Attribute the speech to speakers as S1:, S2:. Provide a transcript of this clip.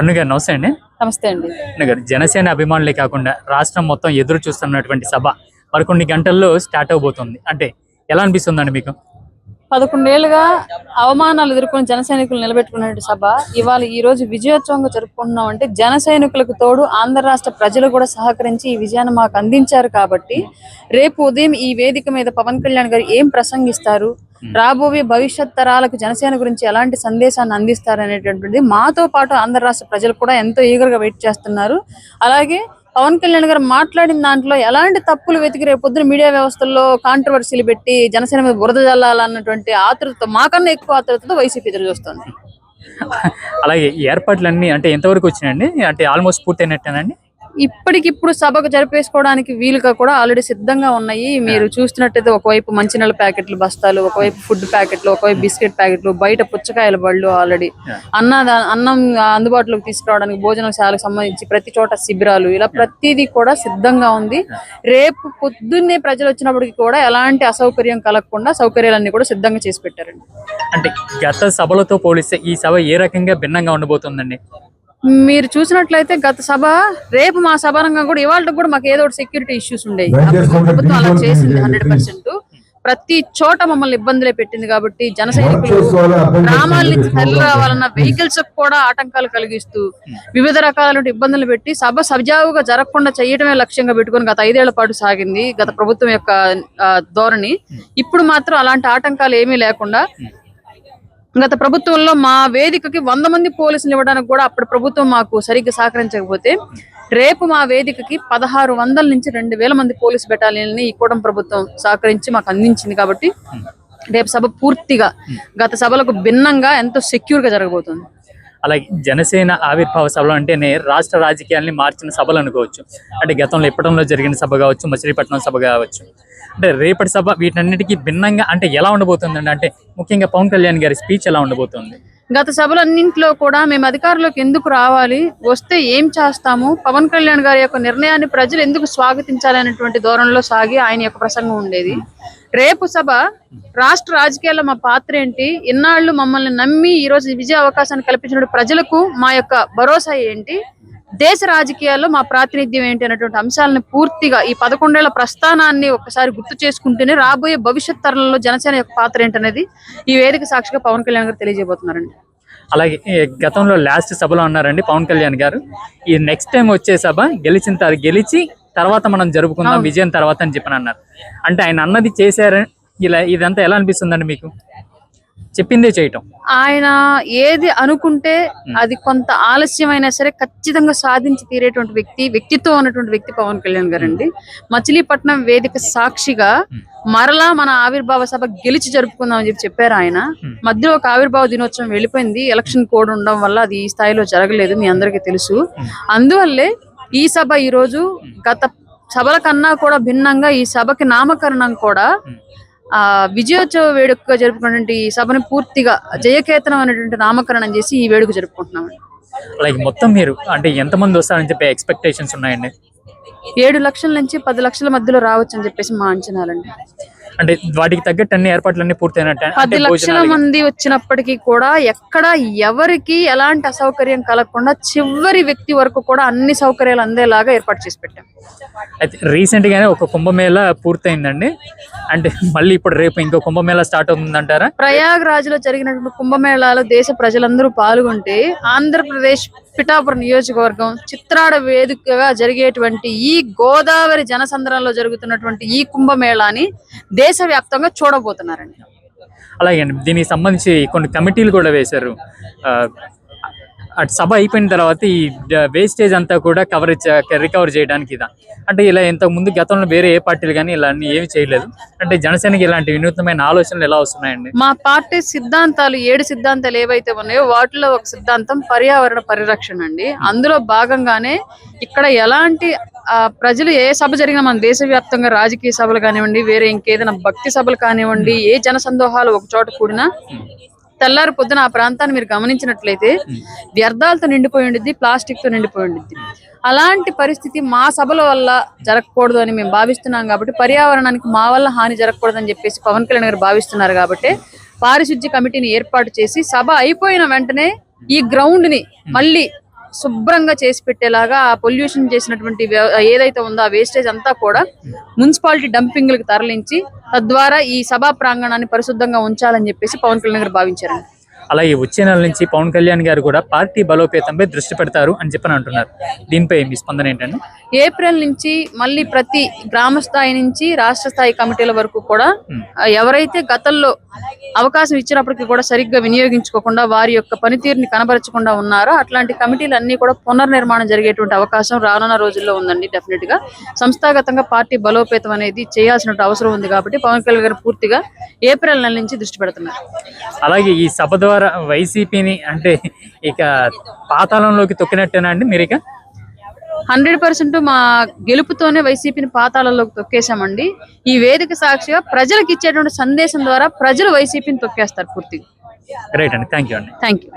S1: అరుణ్ గారు నమస్తే అండి.
S2: నమస్తే అండి.
S1: అరుణ్ గారు జనసేన అభిమానులే కాకుండా రాష్ట్రం మొత్తం ఎదురు చూస్తున్నటువంటి సభ మరికొన్ని గంటల్లో స్టార్ట్ అవబోతుంది. అంటే ఎలా అనిపిస్తుందండి మీకు?
S2: పదకొండేళ్ళుగా అవమానాలు ఎదుర్కొని జన సైనికులు నిలబెట్టుకున్న సభ ఇవాళ ఈ రోజు విజయోత్సవంగా జరుపుకుంటున్నాం అంటే జన సైనికులకు తోడు ఆంధ్ర రాష్ట్ర ప్రజలు కూడా సహకరించి ఈ విజయాన్ని మాకు అందించారు కాబట్టి రేపు ఉదయం ఈ వేదిక మీద పవన్ కళ్యాణ్ గారు ఏం ప్రసంగిస్తారు? రాబోయే భవిష్యత్ తరాలకు జనసేన గురించి ఎలాంటి సందేశాన్ని అందిస్తారు అనేటువంటిది మాతో పాటు ఆంధ్ర రాష్ట్ర ప్రజలు కూడా ఎంతో ఈగర్గా వెయిట్ చేస్తున్నారు. అలాగే పవన్ కళ్యాణ్ గారు మాట్లాడిన దాంట్లో ఎలాంటి తప్పులు వెతికి రేపు పొద్దున మీడియా వ్యవస్థల్లో కాంట్రవర్సీలు పెట్టి జనసేన మీద బురద జల్లాలన్నటువంటి ఆతృతతో మాకన్నా ఎక్కువ ఆతృతతో వైసీపీ ఎదురు చూస్తుంది.
S1: అలాగే ఏర్పాట్లన్నీ అంటే ఎంతవరకు వచ్చినాయండి? అంటే ఆల్మోస్ట్ పూర్తయినట్టేనండి
S2: ఇప్పటికిప్పుడు సభకు జరిపేసుకోవడానికి వీలుగా కూడా ఆల్రెడీ సిద్ధంగా ఉన్నాయి. మీరు చూస్తున్నట్టయితే ఒకవైపు మంచినీళ్ళ ప్యాకెట్లు బస్తాలు ఒకవైపు ఫుడ్ ప్యాకెట్లు ఒకవైపు బిస్కెట్ ప్యాకెట్లు బయట పుచ్చకాయల బళ్ళు ఆల్రెడీ అన్న అన్నం అందుబాటులోకి తీసుకురావడానికి భోజనశాలకు సంబంధించి ప్రతి చోట శిబిరాలు ఇలా ప్రతిదీ కూడా సిద్ధంగా ఉంది. రేపు పొద్దున్నే ప్రజలు వచ్చినప్పటికి కూడా ఎలాంటి అసౌకర్యం కలగకుండా సౌకర్యాలన్నీ కూడా సిద్ధంగా చేసి పెట్టారండి.
S1: అంటే గత సభలతో పోలిస్తే ఈ సభ ఏ రకంగా భిన్నంగా ఉండబోతుందండి?
S2: మీరు చూసినట్లయితే గత సభ రేపు మా సభారంగం కూడా ఇవాళ కూడా మాకు ఏదో సెక్యూరిటీ ఇష్యూస్ ఉండేవి ప్రభుత్వం అలా చేసింది హండ్రెడ్ పర్సెంట్. ప్రతి చోట మమ్మల్ని ఇబ్బందులే పెట్టింది కాబట్టి జన సైనికులు గ్రామాల నుంచి తరలి రావాలన్న వెహికల్స్ కూడా ఆటంకాలు కలిగిస్తూ వివిధ రకాల ఇబ్బందులు పెట్టి సభ సజావుగా జరగకుండా చేయడమే లక్ష్యంగా పెట్టుకొని గత ఐదేళ్ళ పాటు సాగింది గత ప్రభుత్వం యొక్క ధోరణి. ఇప్పుడు మాత్రం అలాంటి ఆటంకాలు ఏమీ లేకుండా గత ప్రభుత్వంలో మా వేదికకి వంద మంది పోలీసులు ఇవ్వడానికి కూడా అప్పుడు ప్రభుత్వం మాకు సరిగ్గా సహకరించకపోతే రేపు మా వేదికకి పదహారు వందల నుంచి రెండు వేల మంది పోలీస్ బెటాలియన్ని ఈ కూటమి ప్రభుత్వం సహకరించి మాకు అందించింది కాబట్టి రేపు సభ పూర్తిగా గత సభలకు భిన్నంగా ఎంతో సెక్యూర్గా జరగబోతుంది.
S1: అలాగే జనసేన ఆవిర్భావ సభలు అంటేనే రాష్ట్ర రాజకీయాల్ని మార్చిన సభలు అనుకోవచ్చు. అంటే గతంలో ఇప్పటంలో జరిగిన సభ కావచ్చు మచిలీపట్నం సభ కావచ్చు. అంటే రేపటి సభ వీటన్నిటికీ భిన్నంగా అంటే ఎలా ఉండబోతుందండి? అంటే ముఖ్యంగా పవన్ కళ్యాణ్ గారి స్పీచ్ ఎలా ఉండబోతుంది?
S2: గత సభలన్నింటిలో కూడా మేము అధికారంలోకి ఎందుకు రావాలి? వస్తే ఏం చేస్తాము? పవన్ కళ్యాణ్ గారి యొక్క నిర్ణయాన్ని ప్రజలు ఎందుకు స్వాగతించాలి అనేటువంటి ధోరణిలో సాగి ఆయన యొక్క ప్రసంగం ఉండేది. రేపు సభ రాష్ట్ర రాజకీయాల్లో మా పాత్ర ఏంటి? ఇన్నాళ్ళు మమ్మల్ని నమ్మి ఈ రోజు విజయ అవకాశాన్ని కల్పించిన ప్రజలకు మా యొక్క భరోసా ఏంటి? దేశ రాజకీయాల్లో మా ప్రాతినిధ్యం ఏంటి అనేటువంటి అంశాలను పూర్తిగా ఈ పదకొండేళ్ళ ప్రస్థానాన్ని ఒకసారి గుర్తు చేసుకుంటేనే రాబోయే భవిష్యత్ తరంలో జనసేన యొక్క పాత్ర ఏంటనేది ఈ వేదిక సాక్షిగా పవన్ కళ్యాణ్ గారు తెలియజేయబోతున్నారండి.
S1: అలాగే గతంలో లాస్ట్ సభలో అన్నారండి పవన్ కళ్యాణ్ గారు. ఈ నెక్స్ట్ టైం వచ్చే సభ గెలిచిన తర్వాత గెలిచి తర్వాత మనం జరుపుకుందాం విజయం తర్వాత అని చెప్పని అన్నారు. అంటే ఆయన అన్నది చేశారని ఇలా ఇదంతా ఎలా అనిపిస్తుందండి మీకు? చెప్పిందే చేయటం.
S2: ఆయన ఏది అనుకుంటే అది కొంత ఆలస్యమైనా సరే ఖచ్చితంగా సాధించి తీరేటువంటి వ్యక్తి వ్యక్తిత్వం ఉన్నటువంటి వ్యక్తి పవన్ కళ్యాణ్ గారు అండి మచిలీపట్నం వేదిక సాక్షిగా మరలా మన ఆవిర్భావ సభ గెలిచి జరుపుకుందాం అని చెప్పి చెప్పారు ఆయన. మధ్యలో ఒక ఆవిర్భావ దినోత్సవం వెళ్ళిపోయింది. ఎలక్షన్ కోడ్ ఉండడం వల్ల అది ఈ స్థాయిలో జరగలేదు మీ అందరికీ తెలుసు. అందువల్లే ఈ సభ ఈ రోజు గత సభల కన్నా కూడా భిన్నంగా ఈ సభకి నామకరణం కూడా ఆ విజయోత్సవ వేడుకగా జరుపుకున్నటువంటి ఈ సభని పూర్తిగా జయకేతనం అనేటువంటి నామకరణం చేసి ఈ వేడుక జరుపుకుంటున్నాం
S1: అలాగే మొత్తం మీరు అంటే ఎంతమంది వస్తారని చెప్పి ఎక్స్పెక్టేషన్స్ ఉన్నాయండి?
S2: ఏడు లక్షల నుంచి పది లక్షల మధ్యలో రావచ్చు అని చెప్పేసి మా అంచనాలండి.
S1: అంటే వాటికి తగ్గట్టు అన్ని ఏర్పాట్లన్నీ పూర్తయినట్టు.
S2: పది లక్షల మంది వచ్చినప్పటికీ కూడా ఎక్కడ ఎవరికి ఎలాంటి అసౌకర్యం కలగకుండా చివరి వ్యక్తి వరకు కూడా అన్ని సౌకర్యాలు అందేలాగా ఏర్పాటు చేసి పెట్టాం.
S1: అయితే రీసెంట్ గానే ఒక కుంభమేళ పూర్తయిందండి. అంటే మళ్ళీ ఇప్పుడు రేపు ఇంకో కుంభమేళ స్టార్ట్ అవుతుందంటారా?
S2: ప్రయాగ్ రాజులో జరిగినటువంటి కుంభమేళాలో దేశ ప్రజలందరూ పాల్గొంటే ఆంధ్రప్రదేశ్ పిఠాపురం నియోజకవర్గం చిత్రాడ వేదికగా జరిగేటువంటి ఈ గోదావరి జనసంద్రంలో జరుగుతున్నటువంటి ఈ కుంభమేళాని దేశవ్యాప్తంగా చూడబోతున్నారండి.
S1: అలాగే అండి దీనికి సంబంధించి కొన్ని కమిటీలు కూడా వేశారు. ఆ, అటు సభ అయిపోయిన తర్వాత ఈ వేస్టేజ్ అంతా కూడా కవర్ రికవర్ చేయడానికి ఇదా? అంటే ఇలా ఇంతకు ముందు గతంలో వేరే ఏ పార్టీలు కానీ ఇలా ఏమి చేయలేదు. అంటే జనసేనకి ఇలాంటి వినూత్నమైన ఆలోచనలు ఎలా వస్తున్నాయండి?
S2: మా పార్టీ సిద్ధాంతాలు ఏడు సిద్ధాంతాలు ఏవైతే ఉన్నాయో వాటిలో ఒక సిద్ధాంతం పర్యావరణ పరిరక్షణ అండి. అందులో భాగంగానే ఇక్కడ ఎలాంటి ఆ, ప్రజలు ఏ సభ జరిగినా మన దేశవ్యాప్తంగా రాజకీయ సభలు కానివ్వండి వేరే ఇంకేదైనా భక్తి సభలు కానివ్వండి ఏ జన సందోహాలు ఒక చోట కూడినా తెల్లారి పొద్దున ఆ ప్రాంతాన్ని మీరు గమనించినట్లయితే వ్యర్థాలతో నిండిపోయి ఉండిద్ది ప్లాస్టిక్తో నిండిపోయి ఉండిద్ది. అలాంటి పరిస్థితి మా సభల వల్ల జరగకూడదు అని మేము భావిస్తున్నాం కాబట్టి పర్యావరణానికి మా వల్ల హాని జరగకూడదని చెప్పేసి పవన్ కళ్యాణ్ గారు భావిస్తున్నారు కాబట్టి పారిశుద్ధ్య కమిటీని ఏర్పాటు చేసి సభ అయిపోయిన వెంటనే ఈ గ్రౌండ్ని మళ్ళీ శుభ్రంగా చేసి పెట్టేలాగా ఆ పొల్యూషన్ చేసినటువంటి ఏదైతే ఉందో ఆ వేస్టేజ్ అంతా కూడా మున్సిపాలిటీ డంపింగ్లకు తరలించి తద్వారా ఈ సభా ప్రాంగణాన్ని పరిశుద్ధంగా ఉంచాలని చెప్పేసి పవన్ కళ్యాణ్ గారు భావించారండి.
S1: అలాగే వచ్చే నెల నుంచి పవన్ కళ్యాణ్ గారు కూడా పార్టీ బలోపేతంపై దృష్టి పెడతారు అని చెప్పని అంటున్నారు. దీనిపై మీ స్పందన ఏంటండి?
S2: ఏప్రిల్ నుంచి మళ్ళీ ప్రతి గ్రామ స్థాయి నుంచి రాష్ట్ర స్థాయి కమిటీల వరకు కూడా ఎవరైతే గతంలో అవకాశం ఇచ్చినప్పటికీ కూడా సరిగ్గా వినియోగించుకోకుండా వారి యొక్క పనితీరుని కనబరచకుండా ఉన్నారో అట్లాంటి కమిటీలు అన్ని కూడా పునర్నిర్మాణం జరిగేటువంటి అవకాశం రానున్న రోజుల్లో ఉందండి డెఫినెట్గా. సంస్థాగతంగా పార్టీ బలోపేతం అనేది చేయాల్సిన అవసరం ఉంది కాబట్టి పవన్ కళ్యాణ్ గారు పూర్తిగా ఏప్రిల్ నెల నుంచి దృష్టి పెడుతున్నారు.
S1: అలాగే ఈ సభ ద్వారా వైసీపీని అంటే ఇక పాతాళంలోకి తొక్కినట్టేనా అండి మీరు ఇక
S2: హండ్రెడ్ పర్సెంట్ మా గెలుపుతోనే వైసీపీని పాతాళంలోకి తొక్కేశామండి. ఈ వేదిక సాక్షిగా ప్రజలకు ఇచ్చేటువంటి సందేశం ద్వారా ప్రజలు వైసీపీని తొక్కేస్తారు పూర్తిగా.
S1: రైట్ అండి. థ్యాంక్ యూ అండి.
S2: Thank you